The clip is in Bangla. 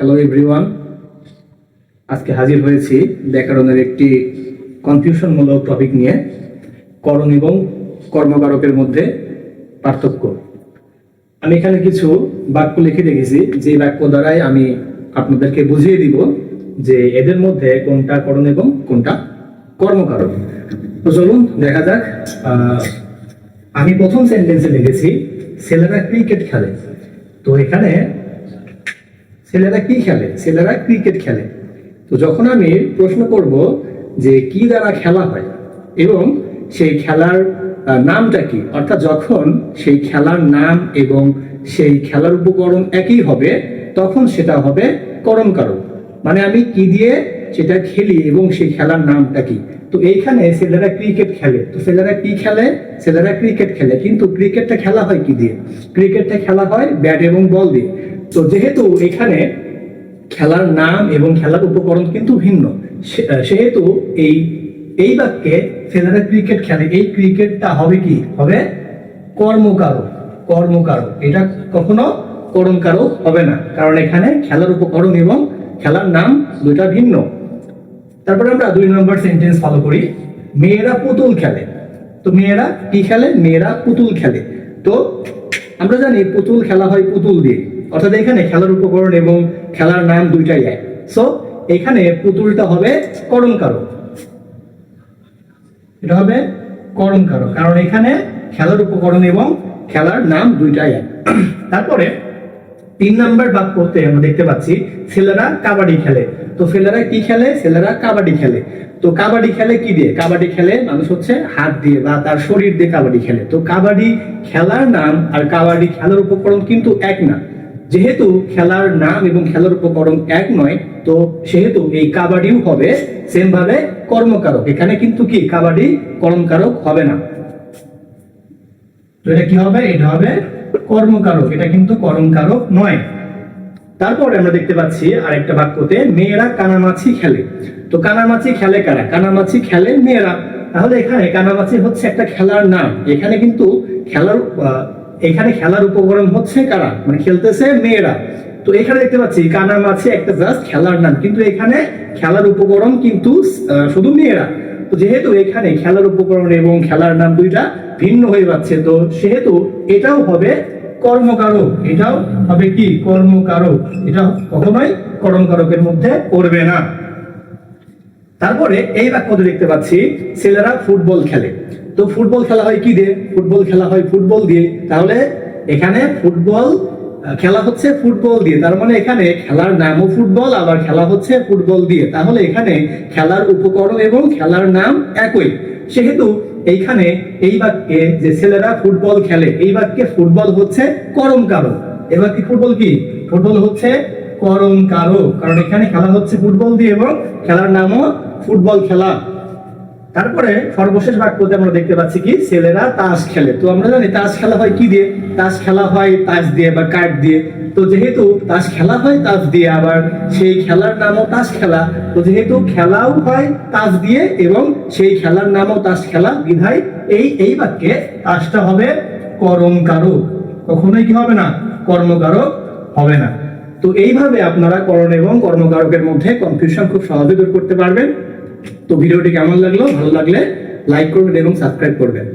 হ্যালো এভরিওয়ান আজকে হাজির হয়েছি ব্যাকরণের একটি কনফিউশনমূলক টপিক নিয়ে, করণ এবং কর্মকারকের মধ্যে পার্থক্য। আমি এখানে কিছু বাক্য লিখে রেখেছি যে বাক্য দ্বারাই আমি আপনাদেরকে বুঝিয়ে দিব যে এদের মধ্যে কোনটা করণ এবং কোনটা কর্মকারক। তো চলুন, দেখা যাক আমি প্রথম সেন্টেন্সে লিখেছি, ছেলেরা ক্রিকেট খেলে। তো এখানে ছেলেরা কি খেলে? ছেলেরা ক্রিকেট খেলে। তো যখন আমি প্রশ্ন করব যে কি দ্বারা খেলা হয় এবং সেই খেলার নামটা কি? অর্থাৎ যখন সেই খেলার নাম এবং সেই খেলার উপকরণ একই হবে, তখন সেটা হবে করম করণকারক মানে আমি কি দিয়ে সেটা খেলি এবং সেই খেলার নামটা কি? তো এইখানে ছেলেরা ক্রিকেট খেলে। তো ছেলেরা কি খেলে? ছেলেরা ক্রিকেট খেলে। কিন্তু ক্রিকেটটা খেলা হয় কি দিয়ে? ক্রিকেটটা খেলা হয় ব্যাট এবং বল দিয়ে। তো যেহেতু এখানে খেলার নাম এবং খেলার উপকরণ কিন্তু ভিন্ন সেহেতু এই এই বাক্যে ছেলেরা ক্রিকেট খেলে, এই ক্রিকেটটা হবে কি? হবে কর্মকারক কর্মকারক। এটা কখনো করণকারক হবে না, কারণ এখানে খেলার উপকরণ এবং খেলার নাম দুইটা ভিন্ন। তারপরে আমরা দুই নম্বর সেন্টেন্স ফলো করি। মেয়েরা পুতুল খেলে। তো মেয়েরা কি খেলে? মেয়েরা পুতুল খেলে। তো আমরা জানি পুতুল খেলা হয় পুতুল দিয়ে। অর্থাৎ এখানে খেলার উপকরণ এবং খেলার নাম দুইটাই এক। সো এখানে পুতুলটা হবে করণকারক এটা হবে করণকারক কারণ এখানে খেলার উপকরণ এবং খেলার নাম দুইটাই এক। তারপরে তিন নাম্বার বাক্যতে আমরা দেখতে পাচ্ছি, ছেলেরা কাবাডি খেলে। তো ছেলেরা কি খেলে? ছেলেরা কাবাডি খেলে। তো কাবাডি খেলে কি দিয়ে? কাবাডি খেলে মানুষ হচ্ছে হাত দিয়ে বা তার শরীর দিয়ে কাবাডি খেলে। তো কাবাডি খেলার নাম আর কাবাডি খেলার উপকরণ কিন্তু এক না। যেহেতু খেলার নাম এবং খেলার উপকরণ এক নয়, তো সেহেতু এই কাবাডিও হবে সেম ভাবে কর্মকারক। এখানে কিন্তু কি? কাবাডি কর্মকারক হবে না। এটা কি হবে? এটা হবে কর্মকারক। এটা কিন্তু কর্মকারক নয়। তারপরে আমরা দেখতে পাচ্ছি আরেকটা বাক্যতে, মেয়েরা কানামাছি খেলে। তো কানামাছি খেলে কারা? কানামাছি খেলে মেয়েরা। তাহলে এখানে কানামাছি হচ্ছে একটা খেলার নাম। এখানে কিন্তু খেলার এখানে খেলার উপকরণ হচ্ছে কারা? মানে খেলতেছে মেয়েরা। তো এখানে দেখতে পাচ্ছি কানামাছি একটা জাস্ট খেলার নাম। কিন্তু এখানে খেলার উপকরণ কিন্তু শুধু মেয়েরা। তো যেহেতু এখানে খেলার উপকরণ এবং খেলার নাম দুইটা ভিন্ন হয়ে যাচ্ছে, তো সেহেতু এটাও হবে কর্মকারক। এটাও হবে কি? কর্মকারক। এটা কখনোই কর্মকারকের মধ্যে পড়বে না। তারপরে এই বাক্যতে দেখতে পাচ্ছি, ছেলেরা ফুটবল খেলে। তো ফুটবল খেলা হয় কি দিয়ে? ফুটবল খেলা হয় ফুটবল দিয়ে। তাহলে এখানে ফুটবল খেলা হচ্ছে ফুটবল দিয়ে। তার মানে এখানে খেলার নামও ফুটবল, আবার খেলা হচ্ছে ফুটবল দিয়ে। তাহলে এখানে খেলার উপকরণ এবং খেলার নাম একই। সেহেতু এইখানে এই বাক্যে যে ছেলেরা ফুটবল খেলে, এই বাক্যে ফুটবল হচ্ছে করমকারক। এবার কি ফুটবল কি? ফুটবল হচ্ছে করম কারক কারণ এখানে খেলা হচ্ছে ফুটবল দিয়ে এবং খেলার নামও ফুটবল খেলা। তারপরে সর্বশেষ বাক্যতে আমরা দেখতে পাচ্ছি কি? ছেলেরা তাস খেলে। তো আমরা জানি তাস খেলা হয় কি দিয়ে? তাস খেলা হয় তাস দিয়ে বা কাঠ দিয়ে। তো যেহেতু তাস খেলা হয় তাস দিয়ে, আবার সেই খেলার নামও তাস খেলা। তো যেহেতু খেলাও হয় তাস দিয়ে এবং সেই খেলার নামও তাস খেলা, বিধায় এই এই বাক্যে তাসটা হবে করমকারক। কখনোই কি হবে না? কর্মকারক হবে না। তো এইভাবে আপনারা করণ এবং কর্মকারকের মধ্যে কনফিউশন খুব সহজে দূর করতে পারবেন। তো ভিডিওটি কেমন লাগল? ভালো লাগলে লাইক করবেন এবং সাবস্ক্রাইব করবেন।